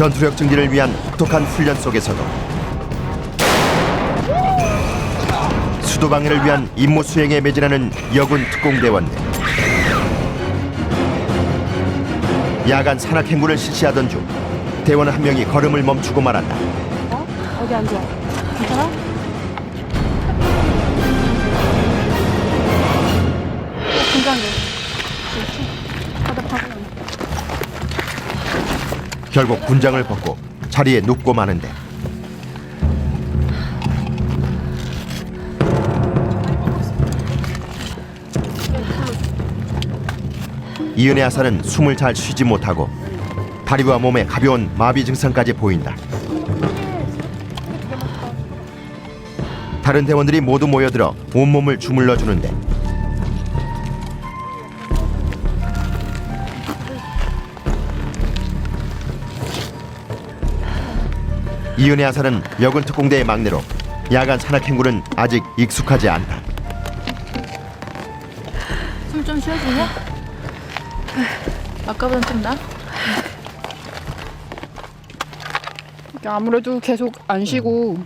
전투력 증진을 위한 독특한 훈련 속에서도 수도 방해를 위한 임무 수행에 매진하는 여군 특공대원들. 야간 산악 행군을 실시하던 중 대원 한 명이 걸음을 멈추고 말았다. 어디 앉아? 괜찮아? 결국 군장을 벗고 자리에 눕고 마는데 이은혜 아사는 숨을 잘 쉬지 못하고 다리와 몸에 가벼운 마비 증상까지 보인다. 다른 대원들이 모두 모여들어 온몸을 주물러 주는데 이은혜 아사는 여군 특공대의 막내로 야간 산악 행군은 아직 익숙하지 않다. 숨 좀 쉬어주냐? 아까보단 좀 나? 아무래도 계속 안 쉬고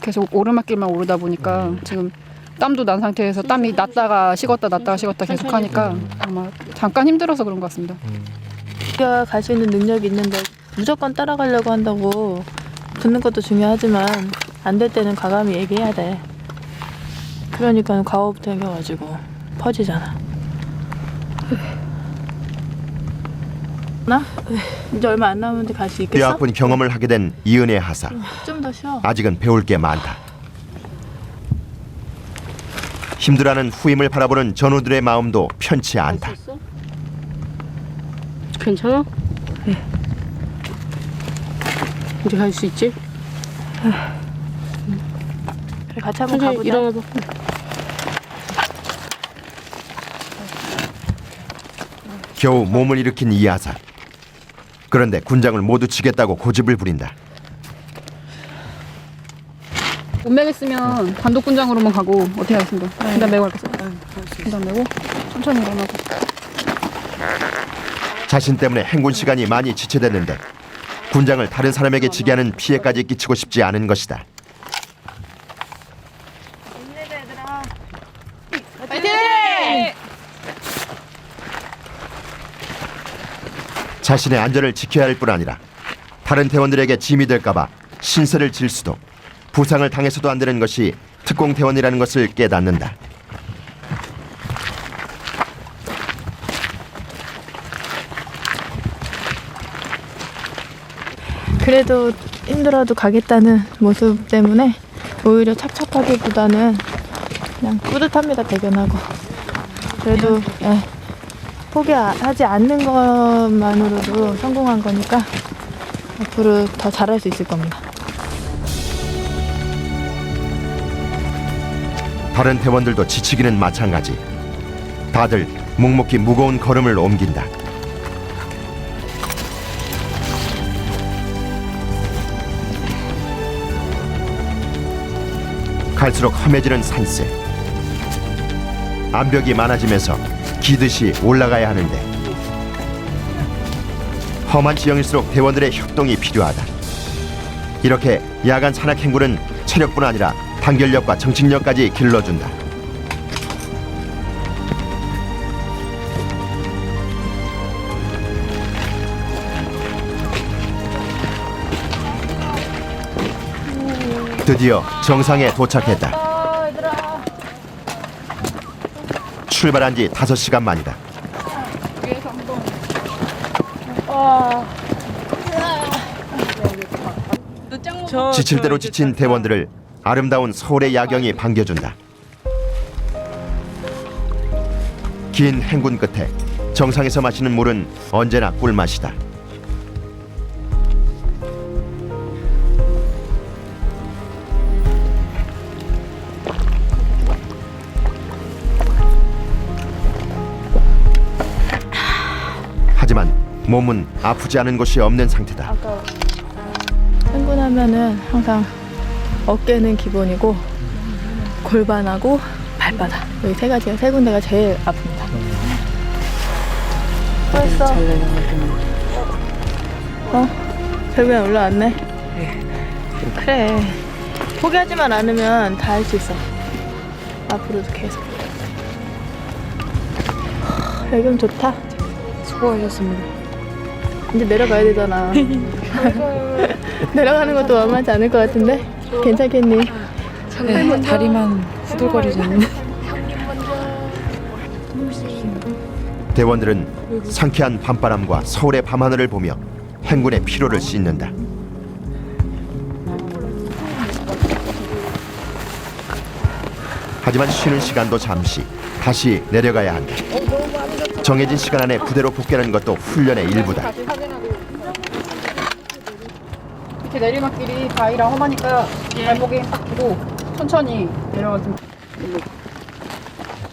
계속 오르막길만 오르다 보니까 지금 땀도 난 상태에서 땀이 났다가 식었다 났다가 식었다 계속 하니까 아마 잠깐 힘들어서 그런 것 같습니다. 우리가 갈 수 있는 능력이 있는데 무조건 따라가려고 한다고 듣는 것도 중요하지만 안 될 때는 과감히 얘기해야 돼. 그러니까 과거부터 생겨가지고 퍼지잖아. 나? 이제 얼마 안 남았는데 갈 수 있겠어? 뼈 아픈 경험을 하게 된 이은혜 하사. 좀 더 쉬어. 아직은 배울 게 많다. 힘들어하는 후임을 바라보는 전우들의 마음도 편치 않다. 괜찮아? 네. 이제 갈수 있지? 그래 같이 한번 천천히 가보자. 일어나봐. 겨우 몸을 일으킨 이하사. 그런데 군장을 모두 치겠다고 고집을 부린다. 못 매겠으면 단독 군장으로만 가고 어떻게 하겠습니다. 군장 메고 갈겠어요. 군장 메고 천천히 일어나고. 자신 때문에 행군 시간이 많이 지체됐는데 군장을 다른 사람에게 지게 하는 피해까지 끼치고 싶지 않은 것이다. 자신의 안전을 지켜야 할 뿐 아니라 다른 대원들에게 짐이 될까봐 신세를 질 수도 부상을 당해서도 안 되는 것이 특공 대원이라는 것을 깨닫는다. 그래도 힘들어도 가겠다는 모습 때문에 오히려 찹찹하기보다는 그냥 뿌듯합니다 대견하고 그래도 예, 포기하지 않는 것만으로도 성공한 거니까 앞으로 더 잘할 수 있을 겁니다. 다른 대원들도 지치기는 마찬가지. 다들 묵묵히 무거운 걸음을 옮긴다. 갈수록 험해지는 산세. 암벽이 많아지면서 기듯이 올라가야 하는데 험한 지형일수록 대원들의 협동이 필요하다. 이렇게 야간 산악 행군은 체력뿐 아니라 단결력과 정신력까지 길러준다. 드디어 정상에 도착했다. 출발한 지 5시간 만이다. 지칠 대로 지친 대원들을 아름다운 서울의 야경이 반겨준다. 긴 행군 끝에 정상에서 마시는 물은 언제나 꿀맛이다. 몸은 아프지 않은 곳이 없는 상태다. 흥분하면은 항상 어깨는 기본이고 골반하고 발바닥 여기 세 가지가 세 군데가 제일 아픕니다. 벌써 어? 결국엔 올라왔네. 그래. 포기하지만 않으면 다 할 수 있어. 앞으로도 계속. 하, 여기는 좋다. 수고하셨습니다. 이제 내려가야 되잖아. 내려가는 것도 만만치 않을 것 같은데? 괜찮겠니? 네, 다리만 후들거리지 않는. 대원들은 상쾌한 밤바람과 서울의 밤하늘을 보며 행군의 피로를 씻는다. 하지만 쉬는 시간도 잠시 다시 내려가야 한다. 정해진 시간 안에 부대로 복귀하는 것도 훈련의 일부다. 이렇게 내리막길이 바위랑 험하니까 발목에 힘딱 주고 천천히 내려가시면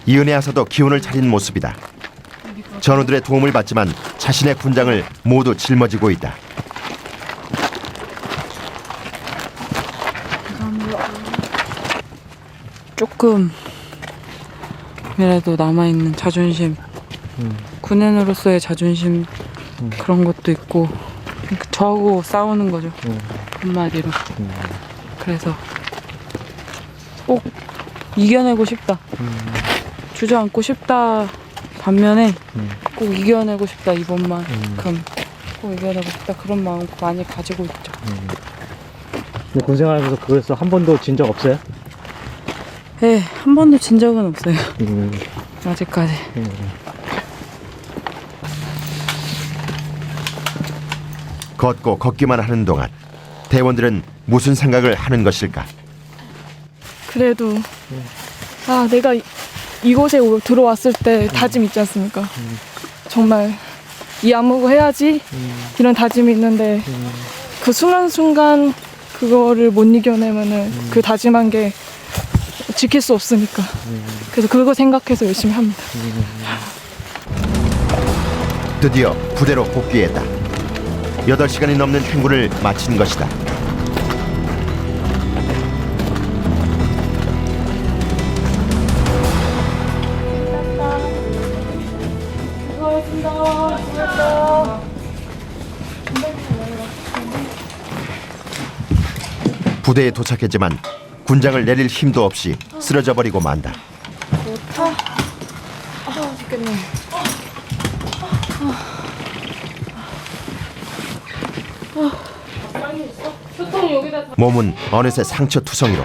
이은혜 하사도 기운을 차린 모습이다. 전우들의 도움을 받지만 자신의 군장을 모두 짊어지고 있다. 조금이라도 남아있는 자존심 군인으로서의 자존심 그런 것도 있고 저하고 싸우는 거죠. 한마디로. 그래서 꼭 이겨내고 싶다. 주저앉고 싶다 반면에 꼭 이겨내고 싶다 이번만큼 꼭 이겨내고 싶다. 그런 마음 많이 가지고 있죠. 근데 군 생활하면서 그래서 한 번도 진 적 없어요? 네, 한 번도 진 적은 없어요. 음, 아직까지 걷고 걷기만 하는 동안 대원들은 무슨 생각을 하는 것일까? 그래도 아 내가 이- 이곳에 오- 들어왔을 때 다짐 있지 않습니까? 정말 이 안무고 해야지 이런 다짐이 있는데 그 순간순간 그거를 못 이겨내면은 그 다짐한 게 지킬 수 없으니까 그래서 그거 생각해서 열심히 합니다. 드디어 부대로 복귀했다. 8시간이 넘는 행군을 마친 것이다. 부대에 도착했지만 군장을 내릴 힘도 없이 쓰러져 버리고 만다. 몸은 어느새 상처 투성이로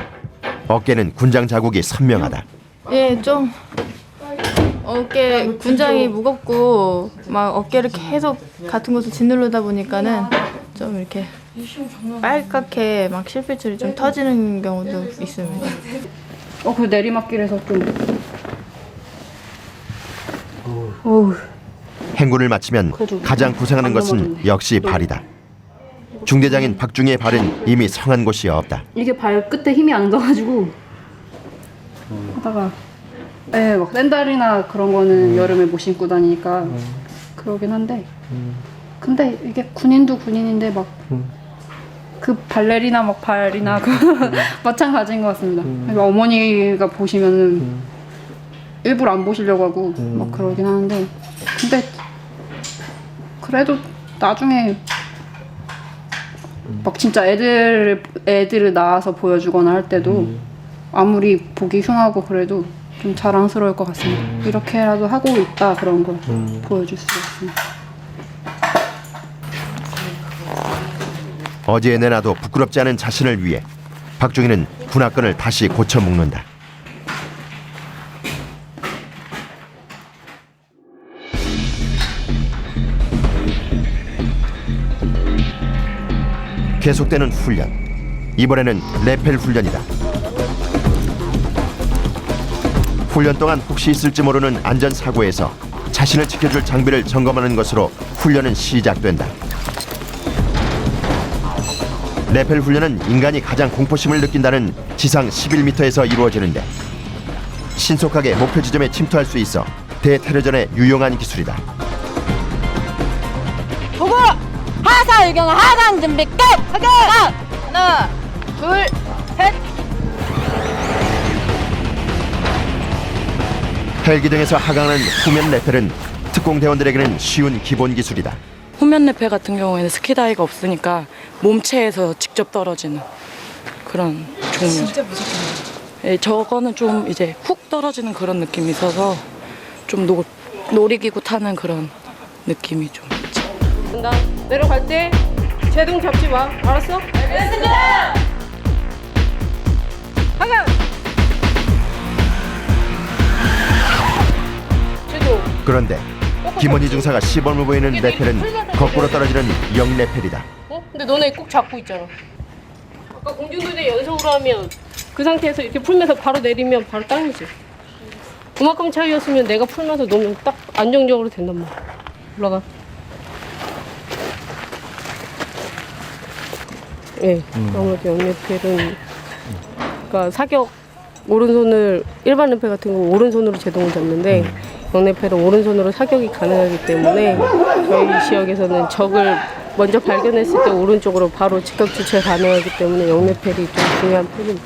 어깨는 군장 자국이 선명하다. 예, 좀 어깨 군장이 무겁고 막 어깨를 계속 같은 곳을 짓누르다 보니까는 좀 이렇게 빨갛게 막 실핏줄이 좀 터지는 경우도 있습니다. 어, 그 내리막길에서 좀 행군을 마치면 가장 고생하는 것은 역시 발이다. 중대장인 박중희의 발은 이미 성한 곳이 없다. 이게 발 끝에 힘이 안 져가지고 하다가 예, 막 샌달이나 그런 거는 여름에 못 신고 다니니까 그러긴 한데 근데 이게 군인도 군인인데 막 그 발레리나 막 발이나 그 마찬가지인 것 같습니다. 그러니까 어머니가 보시면은 일부러 안 보시려고 하고 막 그러긴 하는데 근데 그래도 나중에 막 진짜 애들 애들을 낳아서 보여주거나 할 때도 아무리 보기 흉하고 그래도 좀 자랑스러울 것 같습니다. 이렇게라도 하고 있다 그런 걸 보여줄 수가 있습니다. 어제 내놔도 부끄럽지 않은 자신을 위해 박중희는 군화끈을 다시 고쳐 묶는다. 계속되는 훈련. 이번에는 레펠 훈련이다. 훈련 동안 혹시 있을지 모르는 안전 사고에서 자신을 지켜줄 장비를 점검하는 것으로 훈련은 시작된다. 레펠 훈련은 인간이 가장 공포심을 느낀다는 지상 11m에서 이루어지는데 신속하게 목표 지점에 침투할 수 있어 대테러전에 유용한 기술이다. 하사 의경 하강 준비 끝 하강 하나, 둘, 셋. 헬기 등에서 하강하는 후면 레펠은 특공 대원들에게는 쉬운 기본 기술이다. 후면 레페 같은 경우에는 스키다이가 없으니까 몸체에서 직접 떨어지는 그런 종류. 진짜 무섭겠네요. 예, 저거는 좀 이제 훅 떨어지는 그런 느낌이 있어서 좀 노, 놀이기구 타는 그런 느낌이 좀 나 내려갈 때 제동 잡지 마. 알았어? 알겠습니다. 하강. 제동. 그런데 김원희 중사가 시범을 보이는 레펠은 거꾸로 떨어지는 영레펠이다. 어? 근데 너네 꼭 잡고 있잖아. 아까 공중도제 연속으로 하면 그 상태에서 이렇게 풀면서 바로 내리면 바로 땅이지. 그만큼 차이였으면 내가 풀면서 놓으면 딱 안정적으로 된단 말이야. 올라가. 예, 아무래도 영레펠은 그러니까 사격 오른손을 일반 레펠 같은 거 오른손으로 제동을 잡는데 영레펠은 오른손으로 사격이 가능하기 때문에 저희 지역에서는 적을 먼저 발견했을 때 오른쪽으로 바로 직각 주체 가능하기 때문에 영레펠이 좀 중요한 편입니다.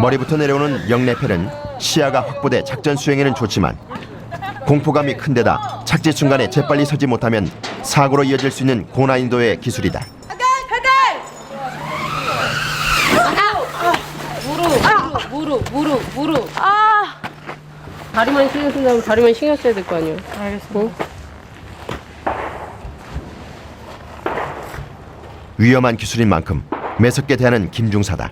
머리부터 내려오는 영레펠은 시야가 확보돼 작전 수행에는 좋지만 공포감이 큰 데다 착지 중간에 재빨리 서지 못하면 사고로 이어질 수 있는 고난이도의 기술이다. 무릎, 무릎, 무릎, 무릎. 아! 다리만 신경 쓴다면 다리만 신경 써야 될 거 아니에요? 알겠습니다. 위험한 기술인 만큼 매섭게 대하는 김중사다.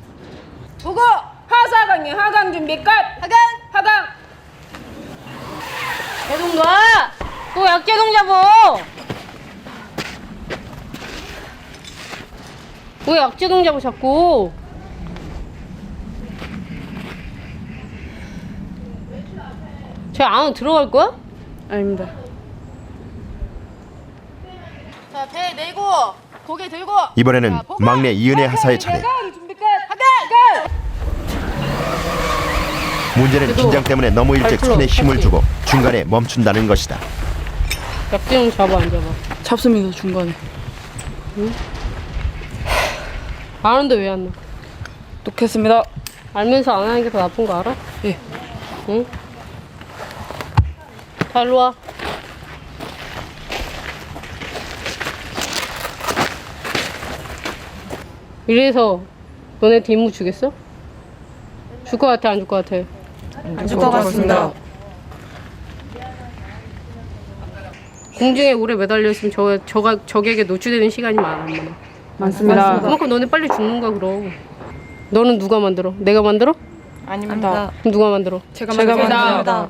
보고! 하사강이요. 하강 준비 끝! 하강! 제동 놔! 또 약제동 잡어! 왜 약제동 잡어 자꾸? 쟤 안으로 들어갈 거야? 아닙니다. 자, 배 내고 고개 들고 이번에는 막내 이은혜 하사의 차례. 준비 끝. 문제는 긴장 때문에 너무 일찍 손에 힘을 주고 중간에 멈춘다는 것이다. 약제동 잡아 안 잡아? 잡습니다 중간에. 아는데 왜안 넣어? 놓겠습니다. 알면서 안 하는 게 더 나쁜 거 알아? 예. 응? 자, 일로 와. 이래서 너네 뒷무 주겠어? 줄 것 같아, 안 줄 것 같아? 안줄 것 같습니다. 공중에 오래 매달려 있으면 저, 저가, 적에게 노출되는 시간이 많아. 많습니다. 그만큼 너네 빨리 죽는가 그럼. 너는 누가 만들어? 내가 만들어? 아닙니다. 그럼 누가 만들어? 제가 만듭니다.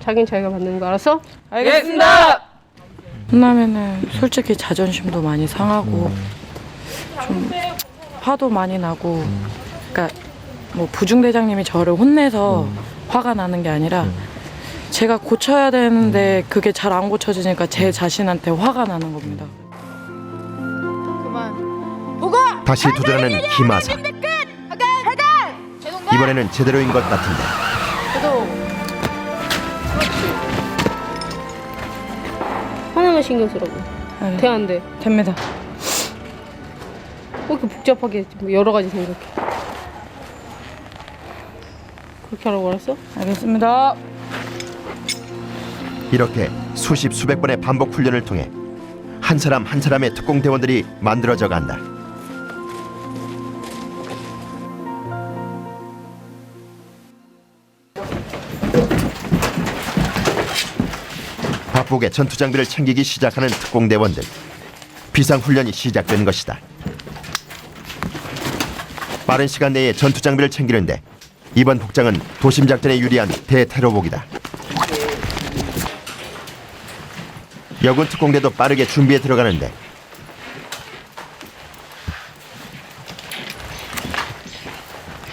자긴 자기가 만드는 거 알았어? 알겠습니다. 혼나면은 솔직히 자존심도 많이 상하고 좀 화도 많이 나고 그러니까 뭐 부중대장님이 저를 혼내서 화가 나는 게 아니라 제가 고쳐야 되는데 그게 잘 안 고쳐지니까 제 자신한테 화가 나는 겁니다. 다시 도전하는 김하사. 이번에는 제대로인 것 같은데 하나만 신경 쓰라고. 네. 돼, 안 돼? 됩니다. 왜 이렇게 복잡하게 뭐 여러 가지 생각해? 그렇게 하라고 알았어? 알겠습니다. 이렇게 수십 수백 번의 반복 훈련을 통해 한 사람 한 사람의 특공 대원들이 만들어져 간다. 바쁘게 전투 장비를 챙기기 시작하는 특공 대원들. 비상 훈련이 시작된 것이다. 빠른 시간 내에 전투 장비를 챙기는데 이번 복장은 도심 작전에 유리한 대테러복이다. 여군 특공대도 빠르게 준비에 들어가는데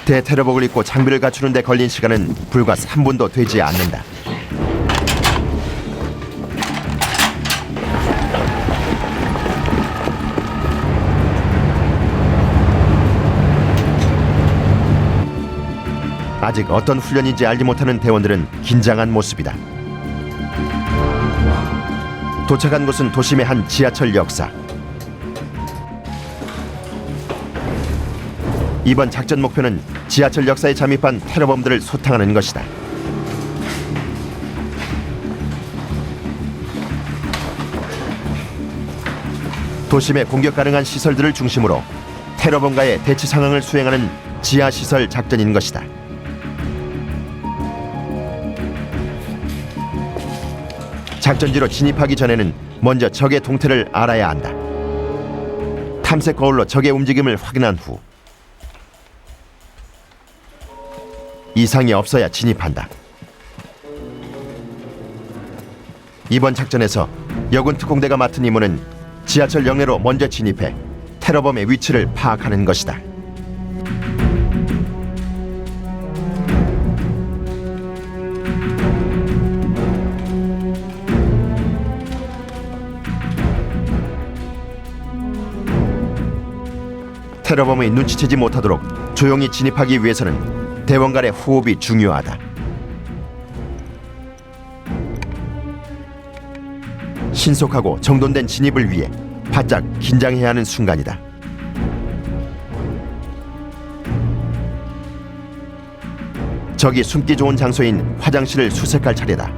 대테러복을 입고 장비를 갖추는데 걸린 시간은 불과 3분도 되지 않는다. 아직 어떤 훈련인지 알지 못하는 대원들은 긴장한 모습이다. 도착한 곳은 도심의 한 지하철 역사. 이번 작전 목표는 지하철 역사에 잠입한 테러범들을 소탕하는 것이다. 도심의 공격 가능한 시설들을 중심으로 테러범과의 대치 상황을 수행하는 지하시설 작전인 것이다. 작전지로 진입하기 전에는 먼저 적의 동태를 알아야 한다. 탐색 거울로 적의 움직임을 확인한 후 이상이 없어야 진입한다. 이번 작전에서 여군 특공대가 맡은 임무는 지하철 영내로 먼저 진입해 테러범의 위치를 파악하는 것이다. 테러범의 눈치채지 못하도록 조용히 진입하기 위해서는 대원 간의 호흡이 중요하다. 신속하고 정돈된 진입을 위해 바짝 긴장해야 하는 순간이다. 적이 숨기 좋은 장소인 화장실을 수색할 차례다.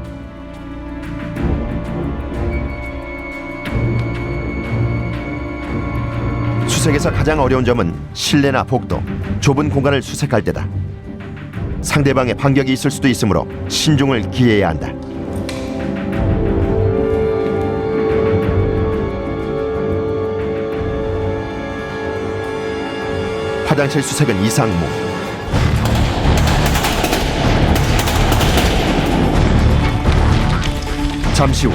수색에서 가장 어려운 점은 실내나 복도, 좁은 공간을 수색할 때다. 상대방의 반격이 있을 수도 있으므로 신중을 기해야 한다. 화장실 수색은 이상무. 잠시 후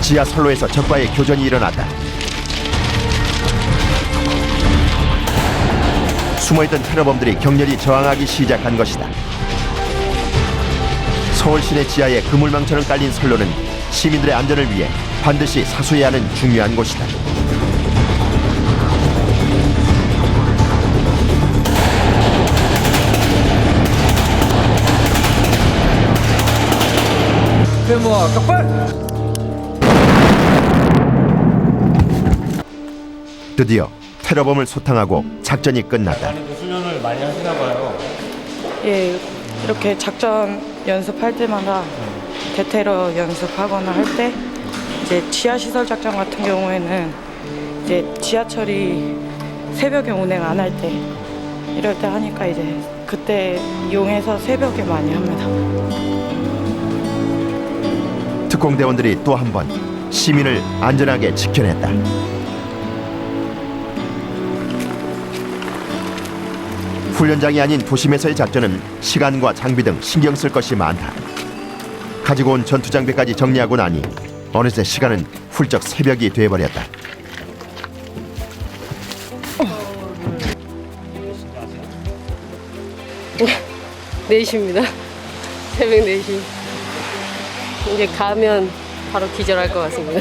지하 선로에서 적과의 교전이 일어났다. 숨어있던 테러범들이 격렬히 저항하기 시작한 것이다. 서울 시내 지하에 그물망처럼 깔린 선로는 시민들의 안전을 위해 반드시 사수해야 하는 중요한 곳이다. 드디어 테러범을 소탕하고 작전이 끝났다. 훈련을 많이 하시나 봐요. 예, 이렇게 작전 연습할 때마다 대테러 연습하거나 할 때 이제 지하 시설 작전 같은 경우에는 이제 지하철이 새벽에 운행 안 할 때 이럴 때 하니까 이제 그때 이용해서 새벽에 많이 합니다. 특공대원들이 또 한 번 시민을 안전하게 지켜냈다. 훈련장이 아닌 도심에서의 작전은 시간과 장비 등 신경 쓸 것이 많다. 가지고 온 전투 장비까지 정리하고 나니 어느새 시간은 훌쩍 새벽이 돼버렸다. 네시입니다 새벽 4시. 이제 가면 바로 기절할 것 같습니다.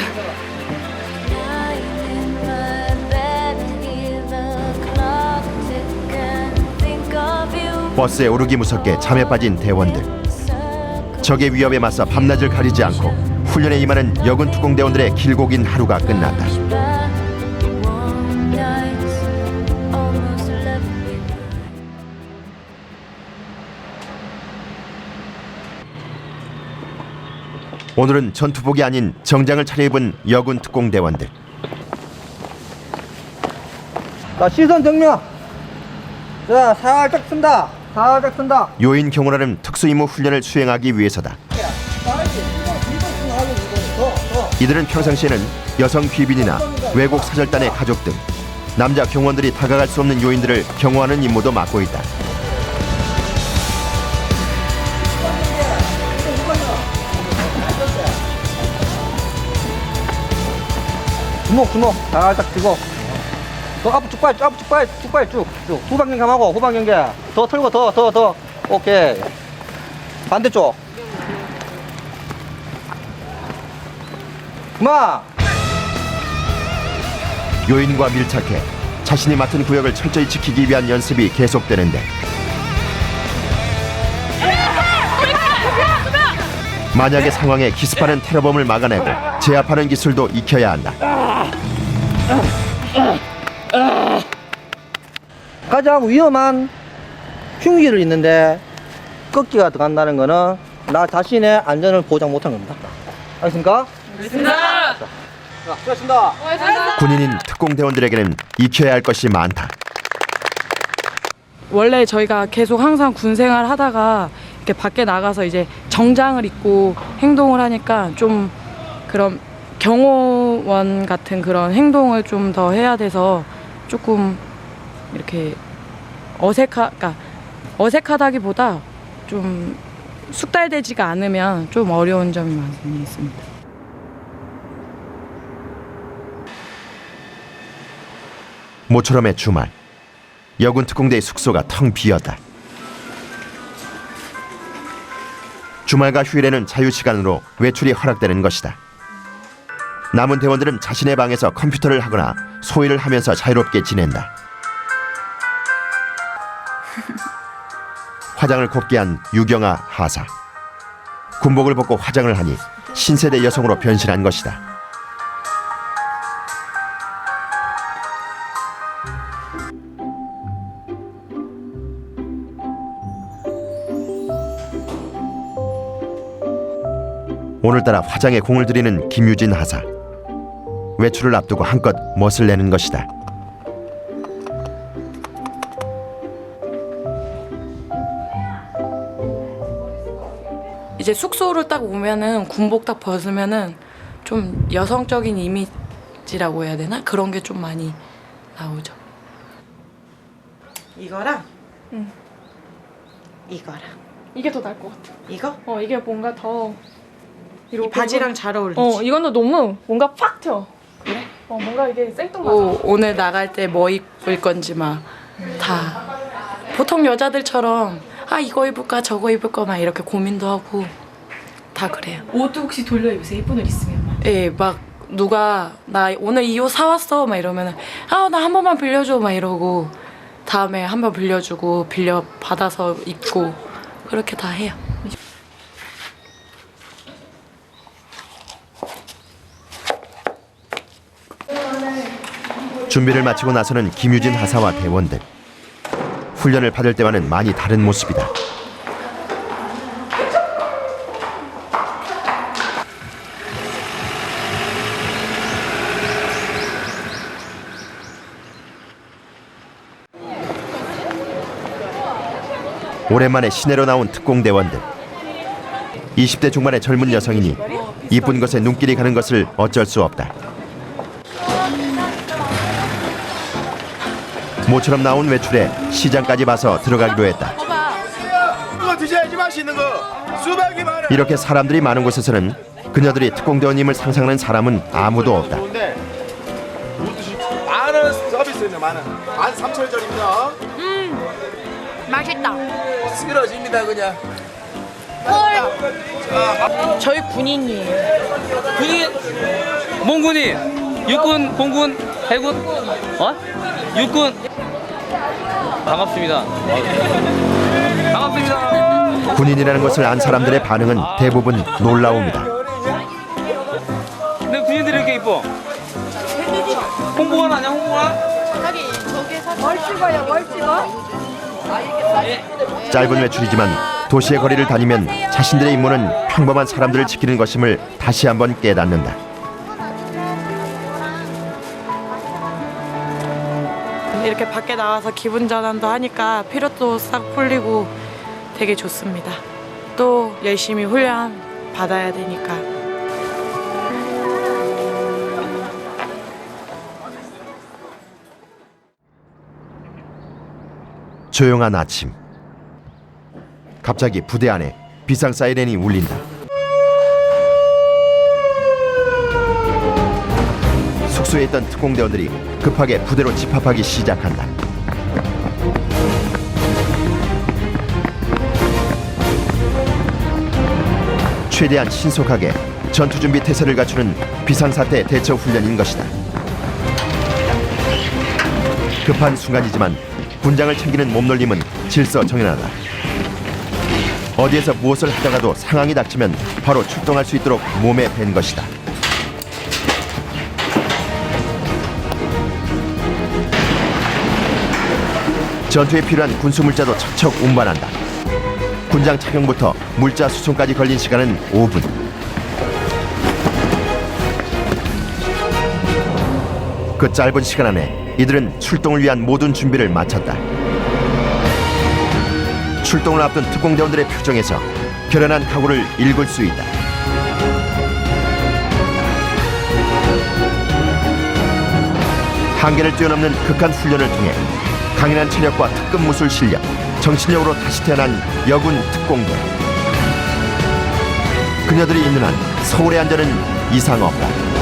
버스에 오르기 무섭게 잠에 빠진 대원들. 적의 위협에 맞서 밤낮을 가리지 않고 훈련에 임하는 여군 특공 대원들의 길고 긴 하루가 끝났다. 오늘은 전투복이 아닌 정장을 차려입은 여군 특공 대원들. 자 시선 정면 자 살짝 쓴다 쓴다 요인 경호라는 특수 임무 훈련을 수행하기 위해서다. 이들은 평상시에는 여성 귀빈이나 외국 사절단의 가족 등 남자 경호원들이 다가갈 수 없는 요인들을 경호하는 임무도 맡고 있다. 주먹 주먹 살짝 들고 더 앞으로 쭉쭉 앞으로 쭉 빨리 쭉 빨리 쭉쭉. 후방경 감하고 후방경계. 더 틀고 더 더 더. 오케이. 반대쪽. 그만 요인과 밀착해 자신이 맡은 구역을 철저히 지키기 위한 연습이 계속되는데. 만약의 상황에 기습하는 테러범을 막아내고 제압하는 기술도 익혀야 한다. 가장 위험한 흉기를 있는데 꺾기가 들어간다는 거는 나 자신의 안전을 보장 못한 겁니다 알겠습니까? 알겠습니다 자, 수고하셨습니다. 군인인 특공대원들에게는 익혀야 할 것이 많다. 원래 저희가 계속 항상 군 생활 하다가 이렇게 밖에 나가서 이제 정장을 입고 행동을 하니까 좀 그런 경호원 같은 그런 행동을 좀 더 해야 돼서 조금 이렇게 어색하, 그러니까 어색하다기보다 좀 숙달되지가 않으면 좀 어려운 점이 많이 있습니다. 모처럼의 주말 여군 특공대의 숙소가 텅 비었다. 주말과 휴일에는 자유 시간으로 외출이 허락되는 것이다. 남은 대원들은 자신의 방에서 컴퓨터를 하거나 소일을 하면서 자유롭게 지낸다. 화장을 곱게 한 유경아 하사. 군복을 벗고 화장을 하니 신세대 여성으로 변신한 것이다. 오늘따라 화장에 공을 들이는 김유진 하사. 외출을 앞두고 한껏 멋을 내는 것이다. 이제 숙소를 딱 오면은 군복 딱 벗으면은 좀 여성적인 이미지라고 해야 되나 그런 게 좀 많이 나오죠. 이거랑 응. 이거랑 이게 더 나을 것 같아. 이거 어 이게 뭔가 더 이 바지랑 잘 어울리지. 어 이거는 너무 뭔가 팍 튀어. 그래? 어 뭔가 이게 생뚱맞아. 오, 오늘 나갈 때 뭐 입을 건지 막 다 보통 여자들처럼 아 이거 입을까 저거 입을까 막 이렇게 고민도 하고 다 그래요. 옷도 혹시 돌려 입으세요? 예쁜 옷 있으면. 예, 막 누가 나 오늘 이 옷 사왔어 막 이러면은 아나 한 번만 빌려줘 막 이러고 다음에 한 번 빌려주고 빌려 받아서 입고 그렇게 다 해요. 준비를 마치고 나서는 김유진 하사와 대원들. 훈련을 받을 때와는 많이 다른 모습이다. 오랜만에 시내로 나온 특공대원들. 20대 중반의 젊은 여성이니 이쁜 것에 눈길이 가는 것을 어쩔 수 없다. 모처럼 나온 외출에 시장까지 봐서 들어가기로 했다. 그거 드셔야지 맛있는 거. 수박이 많아. 이렇게 사람들이 많은 곳에서는 그녀들이 특공대원임을 상상하는 사람은 아무도 없다. 좋은데. 만원 서비스는 만원 만 삼천 원짜리입니다. 맛있다. 쓰러집니다 그냥. 저희 군인이에요. 군인 몽군이 육군 공군 해군. 어 육군. 반갑습니다. 반갑습니다. 군인이라는 것을 안 사람들의 반응은 대부분 놀라움이다. 근데 군인들이 이렇게 이뻐. 홍보관 아니야 홍보관 짧은 외출이지만 도시의 거리를 다니면 자신들의 임무는 평범한 사람들을 지키는 것임을 다시 한번 깨닫는다. 이렇게 밖에 나와서 기분 전환도 하니까 피로도 싹 풀리고 되게 좋습니다. 또 열심히 훈련 받아야 되니까. 조용한 아침. 갑자기 부대 안에 비상 사이렌이 울린다. 숙소에 있던 특공대원들이 급하게 부대로 집합하기 시작한다. 최대한 신속하게 전투 준비 태세를 갖추는 비상사태 대처 훈련인 것이다. 급한 순간이지만 군장을 챙기는 몸놀림은 질서 정연하다. 어디에서 무엇을 하다가도 상황이 닥치면 바로 출동할 수 있도록 몸에 밴 것이다. 전투에 필요한 군수 물자도 척척 운반한다. 군장 착용부터 물자 수송까지 걸린 시간은 5분. 그 짧은 시간 안에 이들은 출동을 위한 모든 준비를 마쳤다. 출동을 앞둔 특공대원들의 표정에서 결연한 각오를 읽을 수 있다. 한계를 뛰어넘는 극한 훈련을 통해 강인한 체력과 특급 무술 실력, 정신력으로 다시 태어난 여군 특공대. 그녀들이 있는 한 서울의 안전은 이상 없다.